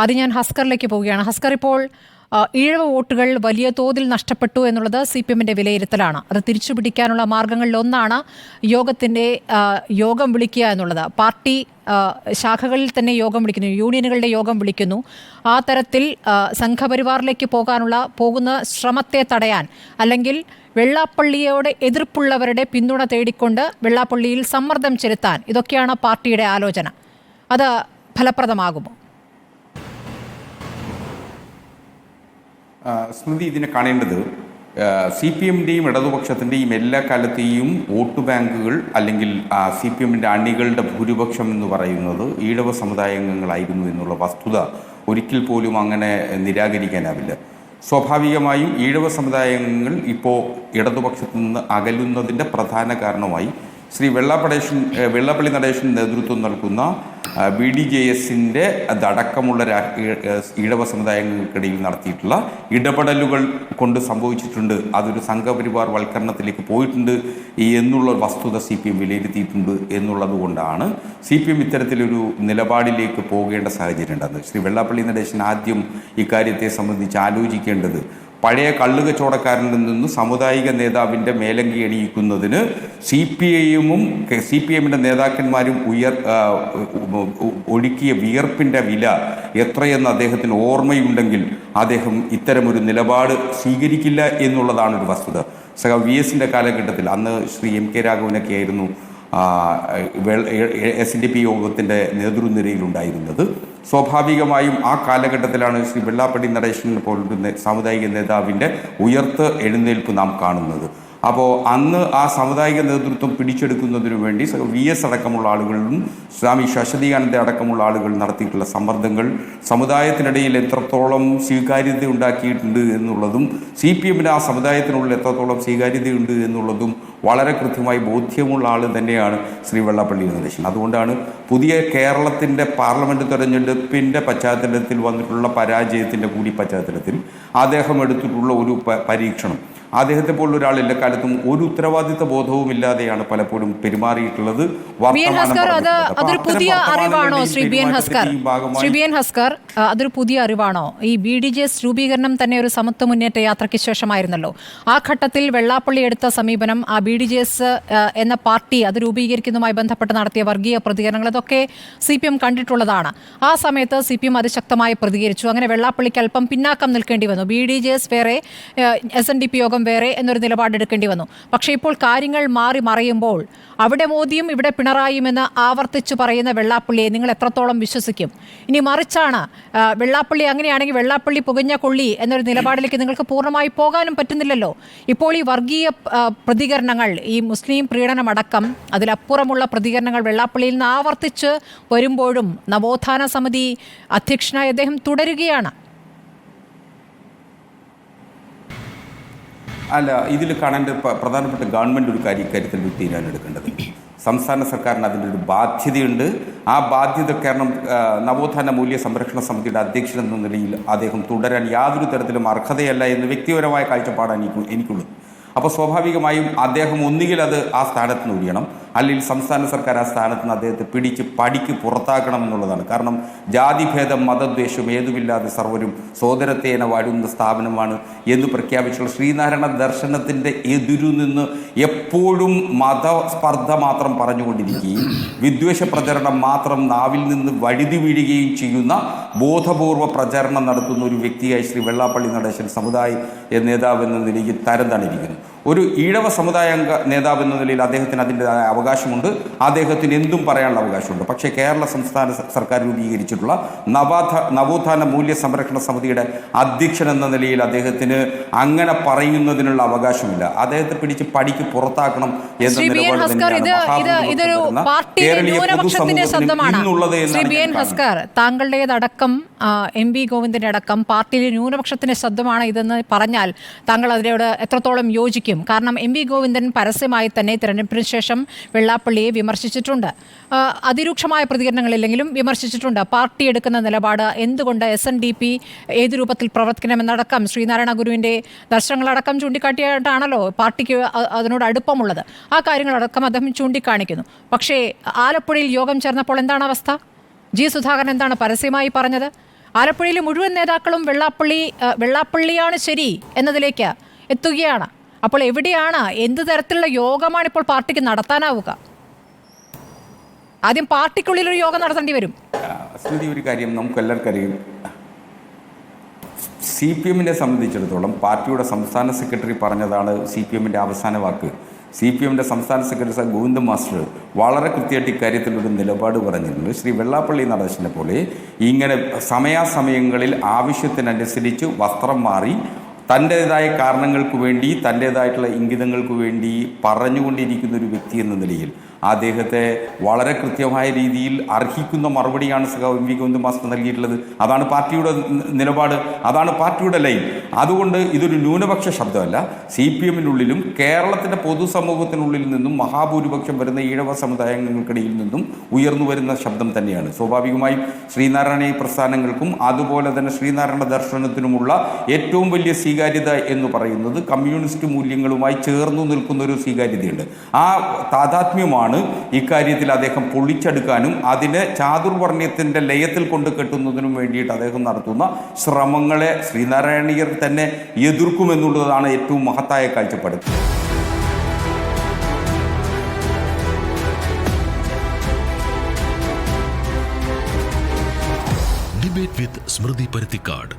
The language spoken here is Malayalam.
ആദ്യം ഞാൻ ഹസ്കറിലേക്ക് പോവുകയാണ്. ഹസ്കർ ഇപ്പോൾ ഈഴവ വോട്ടുകൾ വലിയ തോതിൽ നഷ്ടപ്പെട്ടു എന്നുള്ളത് സി പി എമ്മിന്റെ വിലയിരുത്തലാണ്. അത് തിരിച്ചുപിടിക്കാനുള്ള മാർഗങ്ങളിലൊന്നാണ് യോഗത്തിന്റെ യോഗം വിളിക്കുക എന്നുള്ളത്. പാർട്ടി ശാഖകളിൽ തന്നെ യോഗം വിളിക്കുന്നു യൂണിയനുകളുടെ യോഗം വിളിക്കുന്നു. ആ തരത്തിൽ സംഘപരിവാറിലേക്ക് പോകാനുള്ള പോകുന്ന ശ്രമത്തെ തടയാൻ അല്ലെങ്കിൽ വെള്ളാപ്പള്ളിയോട് എതിർപ്പുള്ളവരുടെ പിന്തുണ തേടിക്കൊണ്ട് വെള്ളാപ്പള്ളിയിൽ സമ്മർദ്ദം ചെലുത്താൻ ഇതൊക്കെയാണ് പാർട്ടിയുടെ ആലോചന. അത് ഫലപ്രദമാകുമോ? സ്മൃതി ഇതിനെ കാണേണ്ടത് സി പി എമ്മിന്റെയും ഇടതുപക്ഷത്തിന്റെയും എല്ലാ കാലത്തെയും വോട്ട് ബാങ്കുകൾ അല്ലെങ്കിൽ സി പി എമ്മിന്റെ അണികളുടെ ഭൂരിപക്ഷം എന്ന് പറയുന്നത് ഈഴവ സമുദായാംഗങ്ങളായിരുന്നു എന്നുള്ള വസ്തുത ഒരിക്കൽ പോലും അങ്ങനെ നിരാകരിക്കാനാവില്ല. സ്വാഭാവികമായും ഈഴവ സമുദായങ്ങൾ ഇപ്പോൾ ഇടതുപക്ഷത്തു നിന്ന് അകലുന്നതിന്റെ പ്രധാന കാരണമായി ശ്രീ വെള്ളാപ്പടേഷൻ വെള്ളപ്പള്ളി വെള്ളാപ്പള്ളി നടേശൻ നേതൃത്വം നൽകുന്ന ബി ഡി ജെ എസിന്റെ അതടക്കമുള്ള ഈഴവ സമുദായങ്ങൾക്കിടയിൽ നടത്തിയിട്ടുള്ള ഇടപെടലുകൾ കൊണ്ട് സംഭവിച്ചിട്ടുണ്ട്. അതൊരു സംഘപരിവാർ വൽക്കരണത്തിലേക്ക് പോയിട്ടുണ്ട്. എന്നുള്ള വസ്തുത സി പി എം വിലയിരുത്തിയിട്ടുണ്ട് എന്നുള്ളത് കൊണ്ടാണ് സി പി എം ഇത്തരത്തിലൊരു നിലപാടിലേക്ക് പോകേണ്ട സാഹചര്യം ഉണ്ടെന്ന് ശ്രീ വെള്ളാപ്പള്ളി നടേശൻ ആദ്യം ഇക്കാര്യത്തെ സംബന്ധിച്ച് ആലോചിക്കേണ്ടത് പഴയ കള്ളുകച്ചവടക്കാരനിൽ നിന്ന് സാമുദായിക നേതാവിന്റെ മേലങ്കി അണിയിക്കുന്നതിന് സി പി ഐയും സി പി എമ്മിന്റെ നേതാക്കന്മാരും ഉയർ ഒഴുക്കിയ വിയർപ്പിന്റെ വില എത്രയെന്ന് അദ്ദേഹത്തിന് ഓർമ്മയുണ്ടെങ്കിൽ അദ്ദേഹം ഇത്തരമൊരു നിലപാട് സ്വീകരിക്കില്ല എന്നുള്ളതാണ് ഒരു വസ്തുത. സഹ വി എസിന്റെ കാലഘട്ടത്തിൽ അന്ന് ശ്രീ എം കെ രാഘവനൊക്കെ ആയിരുന്നു എസ് ഡി പി യോഗത്തിന്റെ നേതൃനിരയിലുണ്ടായിരുന്നത്. സ്വാഭാവികമായും ആ കാലഘട്ടത്തിലാണ് ശ്രീ വെള്ളാപ്പള്ളി നടേശൻ പോലുള്ള സാമുദായിക നേതാവിന്റെ ഉയർത്ത് എഴുന്നേൽപ്പ് നാം കാണുന്നത്. അപ്പോൾ അന്ന് ആ സാമുദായിക നേതൃത്വം പിടിച്ചെടുക്കുന്നതിനു വേണ്ടി വി എസ് അടക്കമുള്ള ആളുകളും സ്വാമി ശശദിയാനന്ദ അടക്കമുള്ള ആളുകൾ നടത്തിയിട്ടുള്ള സമ്മർദ്ദങ്ങൾ സമുദായത്തിനിടയിൽ എത്രത്തോളം സ്വീകാര്യത ഉണ്ടാക്കിയിട്ടുണ്ട് എന്നുള്ളതും സി പി എമ്മിന് ആ സമുദായത്തിനുള്ളിൽ എത്രത്തോളം സ്വീകാര്യതയുണ്ട് എന്നുള്ളതും വളരെ കൃത്യമായി ബോധ്യമുള്ള ആൾ തന്നെയാണ് ശ്രീ വെള്ളാപ്പള്ളി നടേശൻ അതുകൊണ്ടാണ് പുതിയ കേരളത്തിന്റെ പാർലമെന്റ് തെരഞ്ഞെടുപ്പിന്റെ പശ്ചാത്തലത്തിൽ വന്നിട്ടുള്ള പരാജയത്തിന്റെ കൂടി പശ്ചാത്തലത്തിൽ അദ്ദേഹം എടുത്തിട്ടുള്ള ഒരു പരീക്ഷണം. അദ്ദേഹത്തെ പോലുള്ള ഒരാൾ എല്ലാ കാലത്തും ഒരു ഉത്തരവാദിത്ത ബോധവും ഇല്ലാതെയാണ് പലപ്പോഴും പെരുമാറിയിട്ടുള്ളത്. ഹസ്കർ അതൊരു പുതിയ അറിവാണോ ഈ ബി ഡി ജെ എസ് രൂപീകരണം തന്നെ ഒരു സമത്വ മുന്നേറ്റ യാത്രയ്ക്ക് ശേഷമായിരുന്നല്ലോ. ആ ഘട്ടത്തിൽ വെള്ളാപ്പള്ളി എടുത്ത സമീപനം ആ ബി ഡി ജെ എസ് എന്ന പാർട്ടി അത് രൂപീകരിക്കുന്നതുമായി ബന്ധപ്പെട്ട് നടത്തിയ വർഗീയ പ്രതികരണങ്ങൾ അതൊക്കെ സി പി എം കണ്ടിട്ടുള്ളതാണ്. ആ സമയത്ത് സി പി എം അതിശക്തമായി പ്രതികരിച്ചു. അങ്ങനെ വെള്ളാപ്പള്ളിക്ക് അല്പം പിന്നാക്കം നിൽക്കേണ്ടി വന്നു. ബി ഡി ജെ എസ് വേറെ എസ് എൻ ഡി പി യോഗം വേറെ എന്നൊരു നിലപാടെടുക്കേണ്ടി വന്നു. പക്ഷേ ഇപ്പോൾ കാര്യങ്ങൾ മാറി മറയുമ്പോൾ അവിടെ മോദിയും ഇവിടെ പിണറായിയുമെന്ന് ആവർത്തിച്ചു പറയുന്ന വെള്ളാപ്പള്ളിയെ നിങ്ങൾ എത്രത്തോളം വിശ്വസിക്കും? ഇനി മറിച്ചാണ് വെള്ളാപ്പള്ളി അങ്ങനെയാണെങ്കിൽ വെള്ളാപ്പള്ളി പുകഞ്ഞ കൊള്ളി എന്നൊരു നിലപാടിലേക്ക് നിങ്ങൾക്ക് പൂർണമായി പോകാനും പറ്റുന്നില്ലല്ലോ. ഇപ്പോൾ ഈ വർഗീയ പ്രതികരണങ്ങൾ ഈ മുസ്ലിം പ്രീഡനമടക്കം അതിലപ്പുറമുള്ള പ്രതികരണങ്ങൾ വെള്ളാപ്പള്ളിയിൽ നിന്ന് ആവർത്തിച്ച് വരുമ്പോഴും നവോത്ഥാന സമിതി അധ്യക്ഷനായി അദ്ദേഹം തുടരുകയാണ്. അല്ല ഇതിൽ കാണേണ്ട പ്രധാനപ്പെട്ട ഗവൺമെന്റ് ഒരു കാര്യം ഇക്കാര്യത്തിൽ ഒരു തീരുമാനം എടുക്കേണ്ടത് സംസ്ഥാന സർക്കാരിന് അതിന്റെ ഒരു ബാധ്യതയുണ്ട്. ആ ബാധ്യത കാരണം നവോത്ഥാന മൂല്യ സംരക്ഷണ സമിതിയുടെ അധ്യക്ഷൻ എന്ന നിലയിൽ അദ്ദേഹം തുടരാൻ യാതൊരു തരത്തിലും അർഹതയല്ല എന്ന് വ്യക്തിപരമായ കാഴ്ചപ്പാടാണ് എനിക്ക് എനിക്കുള്ളത്. അപ്പോൾ സ്വാഭാവികമായും അദ്ദേഹം ഒന്നുകിൽ അത് ആ സ്ഥാനത്ത് നിന്ന് ഒഴിയണം. അല്ലെങ്കിൽ സംസ്ഥാന സർക്കാർ ആ സ്ഥാനത്ത് നിന്ന് അദ്ദേഹത്തെ പിടിച്ച് പടിക്ക് പുറത്താക്കണം എന്നുള്ളതാണ്. കാരണം ജാതിഭേദം മതദ്വേഷം ഏതുമില്ലാതെ സർവരും സോദരത്തേന വാഴുന്ന സ്ഥാപനമാണ് എന്ന് പ്രഖ്യാപിച്ചുള്ള ശ്രീനാരായണ ദർശനത്തിന്റെ എതിരു നിന്ന് എപ്പോഴും മതസ്പർദ്ധ മാത്രം പറഞ്ഞുകൊണ്ടിരിക്കുകയും വിദ്വേഷ പ്രചരണം മാത്രം നാവിൽ നിന്ന് വഴുതി വീഴുകയും ചെയ്യുന്ന ബോധപൂർവ പ്രചരണം നടത്തുന്ന ഒരു വ്യക്തിയായി ശ്രീ വെള്ളാപ്പള്ളി നടേശൻ സമുദായ നേതാവ് എന്ന നിലയിൽ തരം തണിരിക്കുന്നു. ഒരു ഈഴവ സമുദായ അംഗ നേതാവ് എന്ന നിലയിൽ അദ്ദേഹത്തിന് അതിന്റെതായ അവകാശമുണ്ട്. അദ്ദേഹത്തിന് എന്തും പറയാനുള്ള അവകാശമുണ്ട്. പക്ഷേ കേരള സംസ്ഥാന സർക്കാർ രൂപീകരിച്ചിട്ടുള്ള നവാധ നവോത്ഥാന മൂല്യ സംരക്ഷണ സമിതിയുടെ അധ്യക്ഷൻ എന്ന നിലയിൽ അദ്ദേഹത്തിന് അങ്ങനെ പറയുന്നതിനുള്ള അവകാശമില്ല. അദ്ദേഹത്തെ പിടിച്ച് പടിക്ക് പുറത്താക്കണം എന്ന നിലപാട് താങ്കളുടേതടക്കം എം വി ഗോവിന്ദന്റെ അടക്കം പാർട്ടിയിലെ ന്യൂനപക്ഷത്തിന്റെ ശബ്ദമാണ് ഇതെന്ന് പറഞ്ഞാൽ താങ്കൾ അതിനോട് എത്രത്തോളം യോജിക്കും? കാരണം എം വി ഗോവിന്ദൻ പരസ്യമായി തന്നെ തിരഞ്ഞെടുപ്പിന് ശേഷം വെള്ളാപ്പള്ളിയെ വിമർശിച്ചിട്ടുണ്ട്. അതിരൂക്ഷമായ പ്രതികരണങ്ങളില്ലെങ്കിലും വിമർശിച്ചിട്ടുണ്ട്. പാർട്ടി എടുക്കുന്ന നിലപാട് എന്തുകൊണ്ട് എസ് എൻ ഡി പി ഏത് രൂപത്തിൽ പ്രവർത്തിക്കണമെന്നടക്കം ശ്രീനാരായണ ഗുരുവിന്റെ ദർശനങ്ങളടക്കം ചൂണ്ടിക്കാട്ടിയിട്ടാണല്ലോ പാർട്ടിക്ക് അതിനോട് അടുപ്പമുള്ളത്. ആ കാര്യങ്ങളടക്കം അദ്ദേഹം ചൂണ്ടിക്കാണിക്കുന്നു. പക്ഷേ ആലപ്പുഴയിൽ യോഗം ചേർന്നപ്പോൾ എന്താണ് അവസ്ഥ? ജി സുധാകരൻ എന്താണ് പരസ്യമായി പറഞ്ഞത്? ആലപ്പുഴയിലെ മുഴുവൻ നേതാക്കളും വെള്ളാപ്പള്ളി വെള്ളാപ്പള്ളിയാണ് ശരി എന്നതിലേക്ക് എത്തുകയാണ്. അപ്പോൾ എവിടെയാണ്? എന്ത് തരത്തിലുള്ള യോഗമാണ് ഇപ്പോൾ പാർട്ടിക്ക് നടത്താനാവുക? ആദ്യം പാർട്ടിക്കുള്ളിൽ ഒരു യോഗം നടത്തേണ്ടി വരും. സ്മൃതി ഒരു കാര്യം നമുക്ക് എല്ലാവർക്കും അറിയാം. സി പി എമ്മിനെ സംബന്ധിച്ചിടത്തോളം പാർട്ടിയുടെ സംസ്ഥാന സെക്രട്ടറി പറഞ്ഞതാണ് സി പി എമ്മിന്റെ അവസാന വാക്ക്. സി പി എമ്മിന്റെ സംസ്ഥാന സെക്രട്ടറി സാർ ഗോവിന്ദ മാസ്റ്റർ വളരെ കൃത്യമായിട്ട് ഇക്കാര്യത്തിൽ ഒരു നിലപാട് പറഞ്ഞിട്ടുണ്ട്. ശ്രീ വെള്ളാപ്പള്ളി നടേശനെ പോലെ ഇങ്ങനെ സമയാസമയങ്ങളിൽ ആവശ്യത്തിനനുസരിച്ച് വസ്ത്രം മാറി തന്റേതായ കാരണങ്ങൾക്ക് വേണ്ടി തന്റേതായിട്ടുള്ള ഇംഗിതങ്ങൾക്ക് വേണ്ടി പറഞ്ഞുകൊണ്ടിരിക്കുന്ന ഒരു വ്യക്തി എന്ന നിലയിൽ അദ്ദേഹത്തെ വളരെ കൃത്യമായ രീതിയിൽ അർഹിക്കുന്ന മറുപടിയാണ് സഖാവ് എം വി ഗോവിന്ദ മാസ്റ്റർ നൽകിയിട്ടുള്ളത്. അതാണ് പാർട്ടിയുടെ നിലപാട്. അതാണ് പാർട്ടിയുടെ ലൈൻ. അതുകൊണ്ട് ഇതൊരു ന്യൂനപക്ഷ ശബ്ദമല്ല. സി പി എമ്മിനുള്ളിലും കേരളത്തിന്റെ പൊതുസമൂഹത്തിനുള്ളിൽ നിന്നും മഹാഭൂരിപക്ഷം വരുന്ന ഈഴവ സമുദായങ്ങൾക്കിടയിൽ നിന്നും ഉയർന്നു വരുന്ന ശബ്ദം തന്നെയാണ്. സ്വാഭാവികമായും ശ്രീനാരായണ പ്രസ്ഥാനങ്ങൾക്കും അതുപോലെ തന്നെ ശ്രീനാരായണ ദർശനത്തിനുമുള്ള ഏറ്റവും വലിയ സ്വീകാര്യത എന്ന് പറയുന്നത് കമ്മ്യൂണിസ്റ്റ് മൂല്യങ്ങളുമായി ചേർന്നു നിൽക്കുന്ന ഒരു സ്വീകാര്യതയുണ്ട്. ആ താതാത്മ്യമാണ് ഇക്കാര്യത്തിൽ അദ്ദേഹം പൊളിച്ചെടുക്കാനും അതിനെ ചാതുർവർണയത്തിന്റെ ലയത്തിൽ കൊണ്ട് കെട്ടുന്നതിനും വേണ്ടിയിട്ട് അദ്ദേഹം നടത്തുന്ന ശ്രമങ്ങളെ ശ്രീനാരായണീയർ തന്നെ എതിർക്കുമെന്നുള്ളതാണ് ഏറ്റവും മഹത്തായ കാഴ്ചപ്പാട്. ഡിബേറ്റ് വിത്ത് സ്മൃതി പരുത്തിക്കാട്